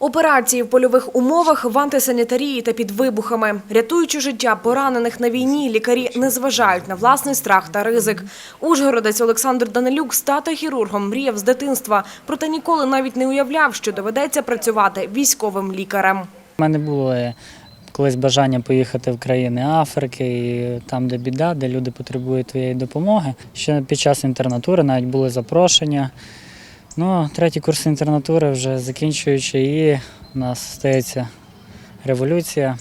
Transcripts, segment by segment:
Операції в польових умовах в антисанітарії та під вибухами. Рятуючи життя поранених на війні, лікарі не зважають на власний страх та ризик. Ужгородець Олександр Данилюк стати хірургом мріяв з дитинства, проте ніколи навіть не уявляв, що доведеться працювати військовим лікарем. У мене було е, колись бажання поїхати в країни Африки, там, де біда, де люди потребують твоєї допомоги. Ще під час інтернатури навіть були запрошення. Ну, третій курс інтернатури вже закінчуючи, і у нас стається революція.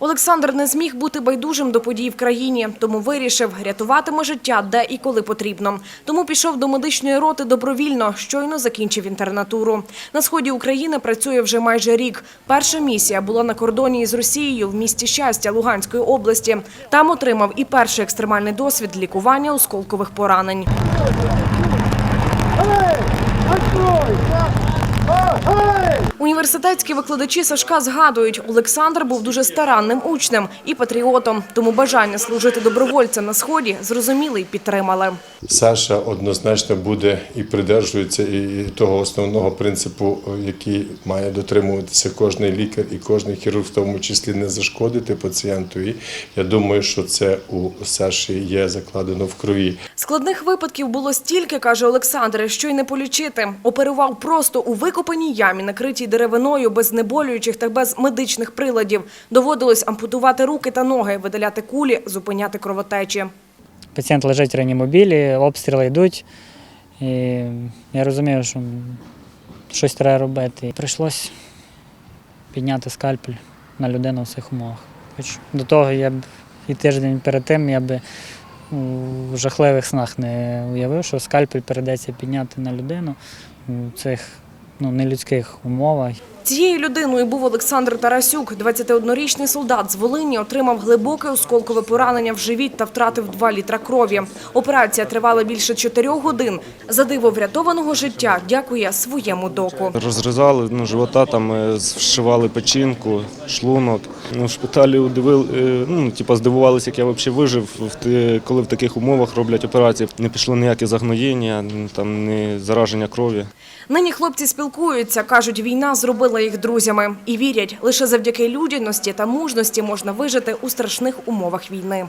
Олександр не зміг бути байдужим до подій в країні, тому вирішив рятуватиме життя де і коли потрібно. Тому пішов до медичної роти добровільно, щойно закінчив інтернатуру. На сході України працює вже майже рік. Перша місія була на кордоні із Росією в місті Щастя Луганської області. Там отримав і перший екстремальний досвід лікування осколкових поранень. Открой! Да. Університетські викладачі Сашка згадують, Олександр був дуже старанним учнем і патріотом, тому бажання служити добровольцем на сході зрозуміли і підтримали. Саша однозначно буде і придержується і того основного принципу, який має дотримуватися кожен лікар і кожен хірург, в тому числі не зашкодити пацієнту. І я думаю, що це у Саші є закладено в крові. Складних випадків було стільки, каже Олександр, що й не полічити. Оперував просто у викопаній ямі, накритій деревиною, без знеболюючих та без медичних приладів. Доводилось ампутувати руки та ноги, видаляти кулі, зупиняти кровотечі. Пацієнт лежить в реанімобілі, обстріли йдуть. І я розумію, що щось треба робити. І прийшлось підняти скальпель на людину в цих умовах. Хоч до того я б і тиждень перед тим я би у жахливих снах не уявив, що скальпель перейдеться підняти на людину у цих ну, нелюдських умовах. Цією людиною був Олександр Тарасюк. 21-річний солдат з Волині отримав глибоке осколкове поранення в живіт та втратив 2 літра крові. Операція тривала більше 4 годин. За диво врятованого життя дякує своєму доку. Розрізали ну, живота, там е, зшивали печінку, шлунок. В шпиталі удивили, е, ну, типу, здивувалися, як я взагалі вижив, коли в таких умовах роблять операції. Не пішло ніяке загноєння, там, не зараження крові. Нині хлопці спілкуються, кажуть, війна зробила їх друзями. І вірять, лише завдяки людяності та мужності можна вижити у страшних умовах війни.